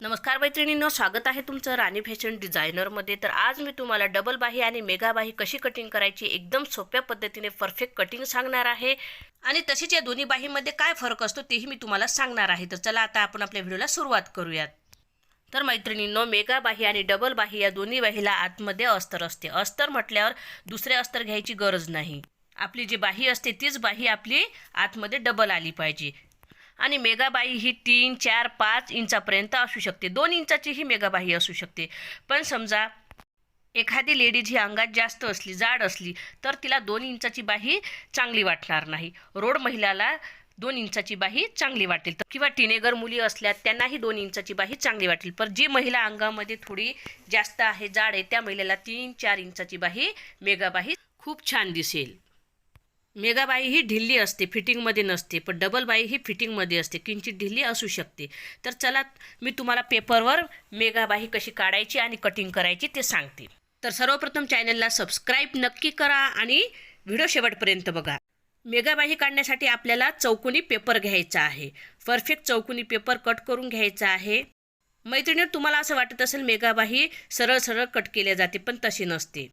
नमस्कार मैत्रिणींनो स्वागत आहे तुमचं राणी फॅशन डिझायनरमध्ये. तर आज मी तुम्हाला डबल बाही आणि मेगा बाही कशी कटिंग करायची एकदम सोप्या पद्धतीने परफेक्ट कटिंग सांगणार आहे. आणि तशीच या दोन्ही बाहीमध्ये काय फरक असतो तेही मी तुम्हाला सांगणार आहे. तर चला आता आपण आपल्या व्हिडिओला सुरुवात करूयात. तर मैत्रिणींनो मेगा बाही आणि डबल बाही या दोन्ही बाहीला आतमध्ये अस्तर असते. अस्तर म्हटल्यावर दुसरे अस्तर घ्यायची गरज नाही. आपली जी बाही असते तीच बाही आपली आतमध्ये डबल आली पाहिजे. आणि मेगाबाई ही तीन चार पाच इंचापर्यंत असू शकते. दोन इंचाची ही मेगाबाई असू शकते. पण समजा एखादी लेडीज ही अंगात जास्त असली जाड असली तर तिला दोन इंचाची बाही चांगली वाटणार नाही. रोड महिलाला दोन इंचाची बाही चांगली वाटेल. तर किंवा टिनेगर मुली असल्या त्यांनाही दोन इंचाची बाही चांगली वाटेल. पण जी महिला अंगामध्ये थोडी जास्त आहे जाड आहे त्या महिलेला तीन चार इंचाची बाही मेगाबाही खूप छान दिसेल. मेगाबाई ही ढिल्ली असते फिटिंगमध्ये नसते पण डबल बाई ही फिटिंगमध्ये असते. किंचित ढिल्ली असू शकते. तर चला मी तुम्हाला पेपरवर मेगाबाई कशी काढायची आणि कटिंग करायची ते सांगते. तर सर्वप्रथम चॅनलला सबस्क्राईब नक्की करा आणि व्हिडिओ शेवटपर्यंत बघा. मेगाबाही काढण्यासाठी आपल्याला चौकोनी पेपर घ्यायचा आहे. परफेक्ट चौकोनी पेपर कट करून घ्यायचा आहे. मैत्रिणीवर तुम्हाला असं वाटत असेल मेगाबाही सरळ सरळ कट केल्या जाते पण तशी नसते.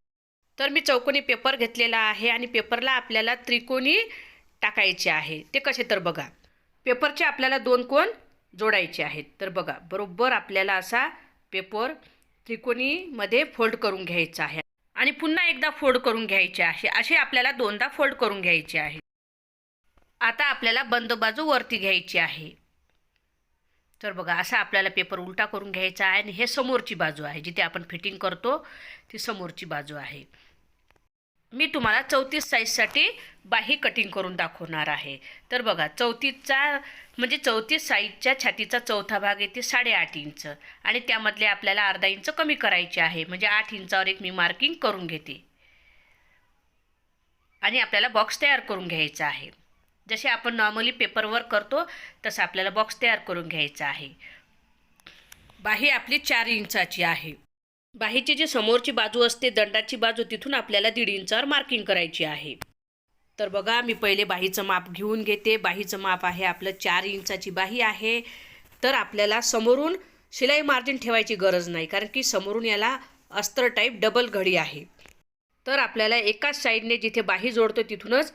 तर मी चौकोनी पेपर घेतलेला आहे आणि पेपरला आपल्याला त्रिकोणी टाकायचे आहे. ते कसे तर बघा. पेपरचे आपल्याला दोन कोण जोडायचे आहेत. तर बघा बरोबर आपल्याला असा पेपर त्रिकोणीमध्ये फोल्ड करून घ्यायचा आहे. आणि पुन्हा एकदा फोल्ड करून घ्यायचे आहे. असे आपल्याला दोनदा फोल्ड करून घ्यायचे आहे. आता आपल्याला बंद बाजू वरती घ्यायची आहे. तर बघा असा आपल्याला पेपर उलटा करून घ्यायचा आहे आणि हे समोरची बाजू आहे जिथे आपण फिटिंग करतो ती समोरची बाजू आहे. मी तुम्हाला चौतीस साईजसाठी बाही कटिंग करून दाखवणार आहे. तर बघा चौतीसचा म्हणजे चौतीस साईजच्या छातीचा चौथा भाग येते साडेआठ इंच आणि त्यामधले आपल्याला अर्धा इंच कमी करायचे आहे. म्हणजे आठ इंचावर एक मी मार्किंग करून घेते. आणि आपल्याला बॉक्स तयार करून घ्यायचा आहे. जसे आपण नॉर्मली पेपरवर करतो तसं आपल्याला बॉक्स तयार करून घ्यायचा आहे. बाही आपली चार इंचाची आहे. बाहीची जी समोरची बाजू असते दंडाची बाजू तिथून आपल्याला दीड इंचावर मार्किंग करायची आहे. तर बघा मी पहिले बाहीचं माप घेऊन घेते. बाहीचं माप आहे आपलं चार इंचाची बाही आहे. तर आपल्याला समोरून शिलाई मार्जिन ठेवायची गरज नाही कारण की समोरून याला अस्तर टाईप डबल घडी आहे. तर आपल्याला एकाच साईडने जिथे बाही जोडतो तिथूनच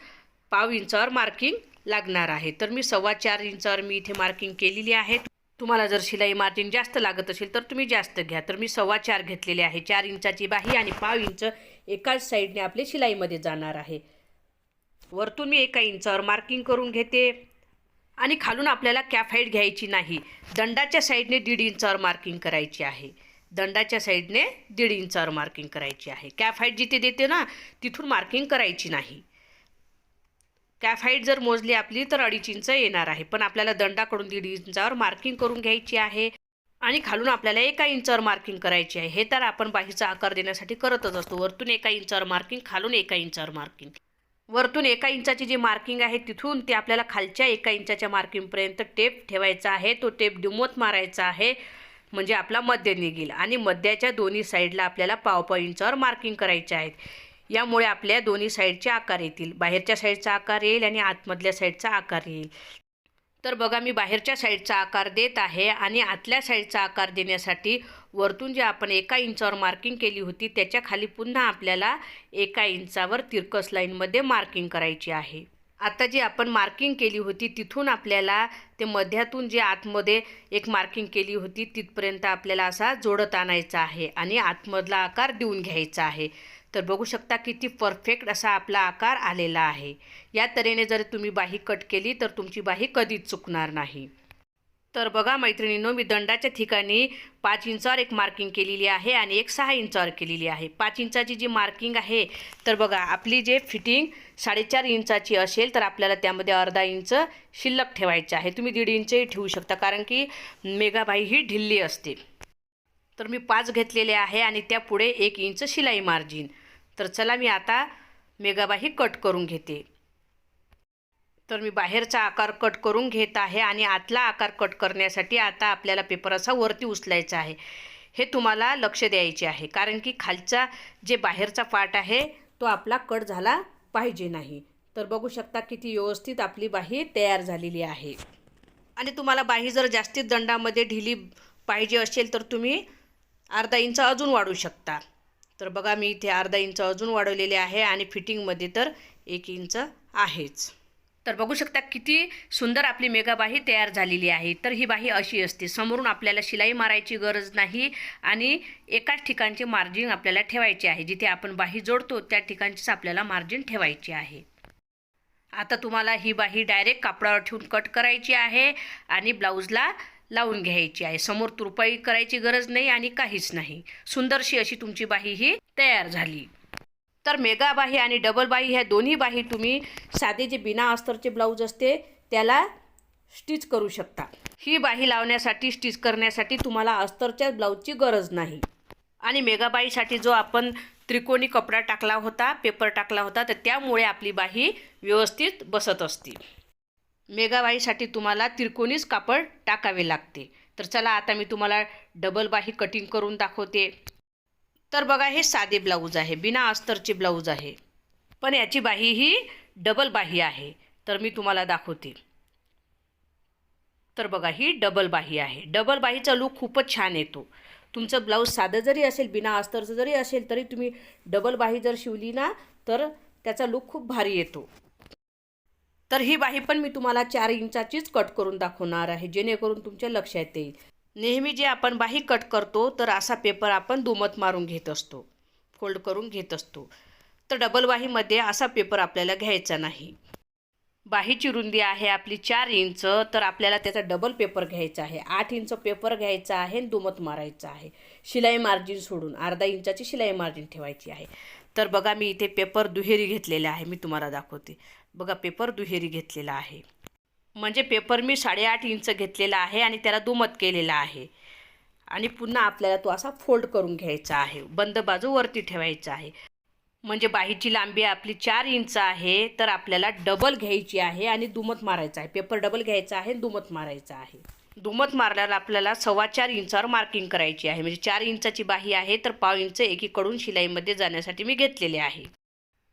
पाव इंचावर मार्किंग लागणार आहे. तर मी सव्वा चार इंचावर मी इथे मार्किंग केलेली आहे. तुम्हाला जर शिलाई मार्जिन जास्त लागत असेल तर तुम्ही जास्त घ्या. तर मी सव्वा चार घेतलेले आहे. चार इंचाची बाही आणि पाव इंच एकाच साईडने आपले शिलाईमध्ये जाणार आहे. वरतून मी एका इंचावर मार्किंग करून घेते. आणि खालून आपल्याला कॅफ हाईट घ्यायची नाही. दंडाच्या साईडने दीड इंचावर मार्किंग करायची आहे. दंडाच्या साईडने दीड इंचावर मार्किंग करायची आहे. कॅफ हाईट जिथे देते ना तिथून मार्किंग करायची नाही. कॅफ हाईट जर मोजली आपली तर अडीच इंच येणार आहे. पण आपल्याला दंडाकडून दीड इंचावर मार्किंग करून घ्यायची आहे आणि खालून आपल्याला एका इंचावर मार्किंग करायची आहे. हे तर आपण बाहीचा आकार देण्यासाठी करतच असतो. वरतून एका इंचावर मार्किंग खालून एका इंचावर मार्किंग वरतून एका इंचाची जी मार्किंग आहे तिथून ते आपल्याला खालच्या एका इंचाच्या मार्किंगपर्यंत टेप ठेवायचा आहे. तो टेप डिमोत मारायचा आहे. म्हणजे आपला मध्य निघेल. आणि मध्याच्या दोन्ही साईडला आपल्याला पाव पाव इंचावर मार्किंग करायचे आहेत. यामुळे आपल्या दोन्ही साईडचे आकार येतील. बाहेरच्या साईडचा आकार येईल आणि आतमधल्या साईडचा आकार येईल. तर बघा मी बाहेरच्या साईडचा आकार देत आहे आणि आतल्या साईडचा आकार देण्यासाठी वरतून जे आपण एका इंचावर मार्किंग केली होती त्याच्याखाली पुन्हा आपल्याला एका इंचावर तिरकस लाईनमध्ये मार्किंग करायची आहे. आता जी आपण मार्किंग केली होती तिथून आपल्याला ते मध्यातून जे आतमध्ये एक मार्किंग केली होती तिथपर्यंत आपल्याला असा जोडत आणायचा आहे आणि आतमधला आकार देऊन घ्यायचा आहे. तर बघू शकता किती परफेक्ट असा आपला आकार आलेला आहे. या तऱ्हेने जर तुम्ही बाही कट केली तर तुमची बाही कधीच चुकणार नाही. तर बघा मैत्रिणींनो मी दंडाच्या ठिकाणी पाच इंचावर एक मार्किंग केलेली आहे आणि एक सहा इंचावर केलेली आहे. पाच इंचाची जी मार्किंग आहे तर बघा आपली जे फिटिंग साडेचार इंचाची असेल तर आपल्याला त्यामध्ये अर्धा इंच शिल्लक ठेवायचं आहे. तुम्ही दीड इंचही ठेवू शकता कारण की मेगाबाई ही ढिल्ली असते. तर मी पाच घेतलेले आहे आणि त्या पुढे एक इंच शिलाई मार्जिन. तर चला मी आता मेगाबाही कट करून घेते. तर मी बाहेरचा आकार कट करून घेत आहे आणि आतला आकार कट करण्यासाठी आता आपल्याला पेपर असा वरती उचलायचा आहे. हे तुम्हाला लक्ष द्यायचे आहे कारण की खालचा जे बाहेरचा पार्ट आहे तो आपला कट झाला पाहिजे नाही. तर बघू शकता किती व्यवस्थित आपली बाही तयार झालेली आहे. आणि तुम्हाला बाही जर जास्तीत दंडामध्ये ढिली पाहिजे असेल तर तुम्ही अर्धा इंच अजून वाढू शकता. तर बघा मी इथे अर्धा इंच अजून वाढवलेले आहे आणि फिटिंगमध्ये तर एक इंच आहेच. तर बघू शकता किती सुंदर आपली मेगा बाही तयार झालेली आहे. तर ही बाही अशी असते. समोरून आपल्याला शिलाई मारायची गरज नाही आणि एकाच ठिकाणचे मार्जिन आपल्याला ठेवायचे आहे. जिथे आपण बाही जोडतो त्या ठिकाणचीच आपल्याला मार्जिन ठेवायची आहे. आता तुम्हाला ही बाही डायरेक्ट कापडावर ठेवून कट करायची आहे आणि ब्लाऊजला लावून घ्यायची आहे. समोर तुरपाई करायची गरज नाही आणि काहीच नाही. सुंदरशी अशी तुमची बाही ही तयार झाली. तर मेगा बाही आणि डबल बाही ह्या दोन्ही बाही तुम्ही साधे जे बिना अस्तरचे ब्लाऊज असते त्याला स्टिच करू शकता. ही बाही लावण्यासाठी स्टिच करण्यासाठी तुम्हाला अस्तरच्या ब्लाऊजची गरज नाही. आणि मेगाबाईसाठी जो आपण त्रिकोणी कपडा टाकला होता पेपर टाकला होता तर त्यामुळे आपली बाही व्यवस्थित बसत असते. मेगाबाईसाठी तुम्हाला तिरकोनीच कापड टाकावे लागते. तर चला आता मी तुम्हाला डबल बाही कटिंग करून दाखवते. तर बघा हे साधे ब्लाऊज आहे. बिना अस्तरचे ब्लाऊज आहे. पण याची बाही ही डबल बाही आहे. तर मी तुम्हाला दाखवते. तर बघा ही डबल बाही आहे. डबल बाहीचा लूक खूपच छान येतो. तुमचं ब्लाऊज साधं जरी असेल बिना अस्तरचं जरी असेल तरी तुम्ही डबल बाही जर शिवली ना तर त्याचा लूक खूप भारी येतो. तर ही बाही पण मी तुम्हाला चार इंचाचीच कट करून दाखवणार आहे जेणेकरून तुमच्या लक्षात येईल. नेहमी जे आपण बाही कट करतो तर असा पेपर आपण दुमत मारून घेत असतो फोल्ड करून घेत असतो. तर डबल बाहीमध्ये असा पेपर आपल्याला घ्यायचा नाही. बाहीची रुंदी आहे आपली चार इंच तर आपल्याला त्याचा डबल पेपर घ्यायचा आहे. आठ इंच पेपर घ्यायचा आहे आणि दुमत मारायचा आहे. शिलाई मार्जिन सोडून अर्धा इंचाची शिलाई मार्जिन ठेवायची आहे. तर बघा मी इथे पेपर दुहेरी घेतलेला आहे मी तुम्हाला दाखवते. बघा पेपर दुहेरी घेतलेला आहे. म्हणजे पेपर मी साडेआठ इंच घेतलेला आहे आणि त्याला दुमत केलेला आहे. आणि पुन्हा आपल्याला तो असा फोल्ड करून घ्यायचा आहे. बंद बाजू वरती ठेवायचा आहे. म्हणजे बाहीची लांबी आपली चार इंच आहे तर आपल्याला डबल घ्यायची आहे आणि दुमत मारायचा आहे. पेपर डबल घ्यायचा आहे दुमत मारायचा आहे. दुमत मारल्याला आपल्याला सव्वा चार इंचावर मार्किंग करायची आहे. म्हणजे चार इंचाची बाही आहे तर पाव इंच एकीकडून शिलाईमध्ये जाण्यासाठी मी घेतलेले आहे.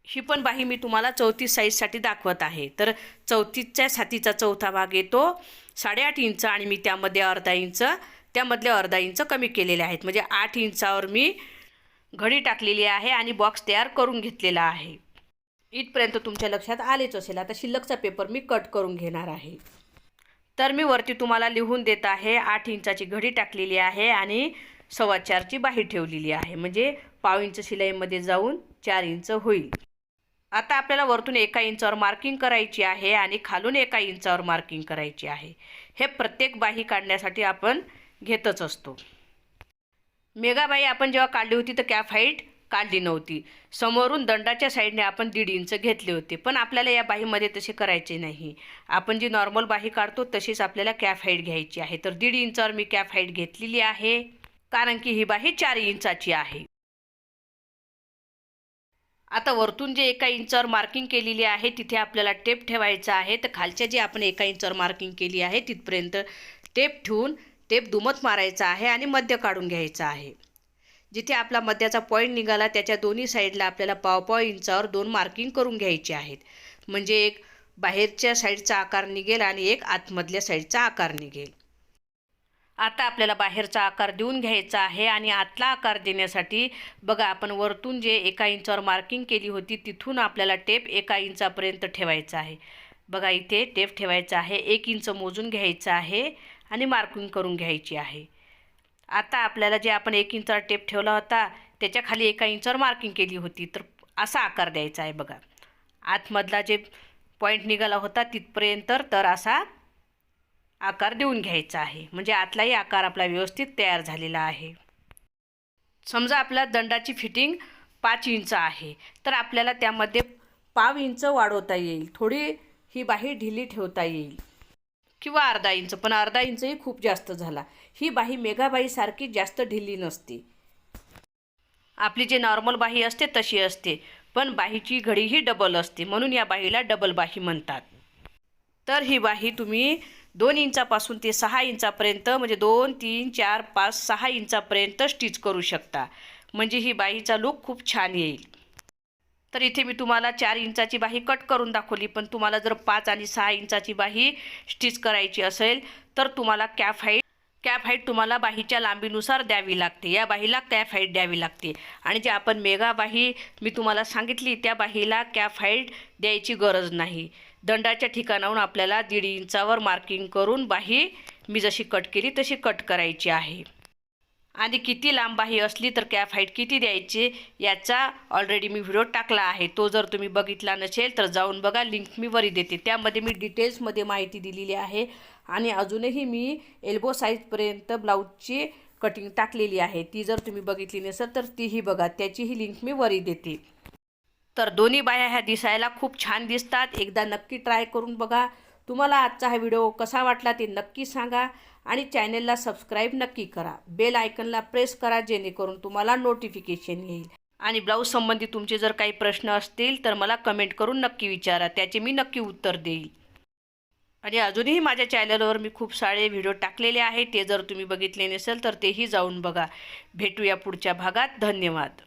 ही पण बाही मी तुम्हाला चौतीस साईजसाठी दाखवत आहे. तर चौतीसच्या साथीचा चौथा भाग येतो साडेआठ इंच आणि मी त्यामध्ये अर्धा इंच त्यामधले अर्धा इंच कमी केलेले आहेत. म्हणजे आठ इंचावर मी घडी टाकलेली आहे आणि बॉक्स तयार करून घेतलेला आहे. इथपर्यंत तुमच्या लक्षात आलेच असेल. आता शिल्लकचा पेपर मी कट करून घेणार आहे. तर मी वरती तुम्हाला लिहून देत आहे आठ इंचाची घडी टाकलेली आहे आणि सव्वा चारची बाही ठेवलेली आहे. म्हणजे पाव इंच शिलाईमध्ये जाऊन चार इंच होईल. आता आपल्याला वरतून एका इंचावर मार्किंग करायची आहे आणि खालून एका इंचावर मार्किंग करायची आहे. हे प्रत्येक बाही काढण्यासाठी आपण घेतच असतो. मेगाबाई आपण जेव्हा काढली होती तर कॅफ हाईट काढली नव्हती. समोरून दंडाच्या साईडने आपण दीड इंच घेतले होते. पण आपल्याला या बाहीमध्ये तसे करायचे नाही. आपण जी नॉर्मल बाही काढतो तशीच आपल्याला कॅफ हाईट घ्यायची आहे. तर दीड इंचावर मी कॅफ हाईट घेतलेली आहे. कारण की ही बाही चार इंचाची आहे. आता वरतून जे एका इंचावर मार्किंग केलेली आहे तिथे आपल्याला टेप ठेवायचा आहे. तर खालच्या जे आपण एका इंचावर मार्किंग केली आहे तिथपर्यंत टेप ठेवून टेप दुमत मारायचा आहे आणि मध्य काढून घ्यायचा आहे. जिथे आपला मध्याचा पॉईंट निघाला त्याच्या दोन्ही साईडला आपल्याला पाव पाव इंचावर दोन मार्किंग करून घ्यायचे आहेत. म्हणजे एक बाहेरच्या साईडचा आकार निघेल आणि एक आतमधल्या साईडचा आकार निघेल. आता आपल्याला बाहेरचा आकार देऊन घ्यायचा आहे आणि आतला आकार देण्यासाठी बघा आपण वरतून जे एका इंचावर मार्किंग केली होती तिथून आपल्याला टेप एका इंचापर्यंत ठेवायचा आहे. बघा इथे टेप ठेवायचा आहे एक इंच मोजून घ्यायचं आहे आणि मार्किंग करून घ्यायची आहे. आता आपल्याला जे आपण एक इंचावर टेप ठेवला होता त्याच्याखाली एका इंचावर मार्किंग केली होती तर असा आकार द्यायचा आहे बघा. आतमधला जे पॉईंट निघाला होता तिथपर्यंत तर असा आकार देऊन घ्यायचा आहे. म्हणजे आतलाही आकार आपला व्यवस्थित तयार झालेला आहे. समजा आपल्या दंडाची फिटिंग पाच इंच आहे. तर आपल्याला त्यामध्ये पाव इंच वाढवता येईल. थोडी ही बाही ढिली ठेवता येईल. किंवा अर्धा इंच पण अर्धा इंचही खूप जास्त झाला. ही बाही मेघाबाईसारखी जास्त ढिली नसते. आपली जी नॉर्मल बाही असते तशी असते. पण बाहीची घडी ही डबल असते. म्हणून या बाहीला डबल बाही म्हणतात. तर ही बाही तुम्ही दोन इंचापासून ते सहा इंचापर्यंत म्हणजे दोन तीन चार पाच सहा इंचापर्यंत स्टिच करू शकता. म्हणजे ही बाहीचा लूक खूप छान येईल. तर इथे मी तुम्हाला चार इंचाची बाही कट करून दाखवली पण तुम्हाला जर पाच आणि सहा इंचाची बाही स्टिच करायची असेल तर तुम्हाला कॅफ हाईट कॅप हाईट तुम्हाला बाहीच्या लांबीनुसार द्यावी लागते. या बाहीला कॅप हाईट द्यावी लागते. आणि जे आपण मेगा बाही मी तुम्हाला सांगितली त्या बाहीला कॅप हाईट द्यायची गरज नाही. दंडाच्या ठिकाणाहून आपल्याला दीड इंचावर मार्किंग करून बाही मी जशी कट केली तशी कट करायची आहे. आणि किती लांब बाही असली तर कॅप हाईट किती द्यायची याचा ऑलरेडी मी व्हिडिओ टाकला आहे. तो जर तुम्ही बघितला नसेल तर जाऊन बघा लिंक मी वरी देते. त्यामध्ये मी डिटेल्समध्ये माहिती दिलेली आहे. आणि अजूनही मी एल्बो साईजपर्यंत ब्लाऊजची कटिंग टाकलेली आहे. ती जर तुम्ही बघितली नसेल तर तीही बघा. त्याचीही लिंक मी वरी देते. तर दोन्ही बाया ह्या दिसायला खूप छान दिसतात. एकदा नक्की ट्राय करून बघा. तुम्हाला आजचा हा व्हिडिओ कसा वाटला ते नक्की सांगा आणि चॅनेलला सबस्क्राईब नक्की करा. बेल आयकनला प्रेस करा जेणेकरून तुम्हाला नोटिफिकेशन येईल. आणि ब्लाऊज संबंधी तुमचे जर काही प्रश्न असतील तर मला कमेंट करून नक्की विचारा. त्याचे मी नक्की उत्तर देईल. आणि अजूनही माझ्या चॅनलवर मी खूप सारे व्हिडिओ टाकलेले आहे ते जर तुम्ही बघितले नसेल तर तेही जाऊन बघा. भेटूया पुढच्या भागात. धन्यवाद.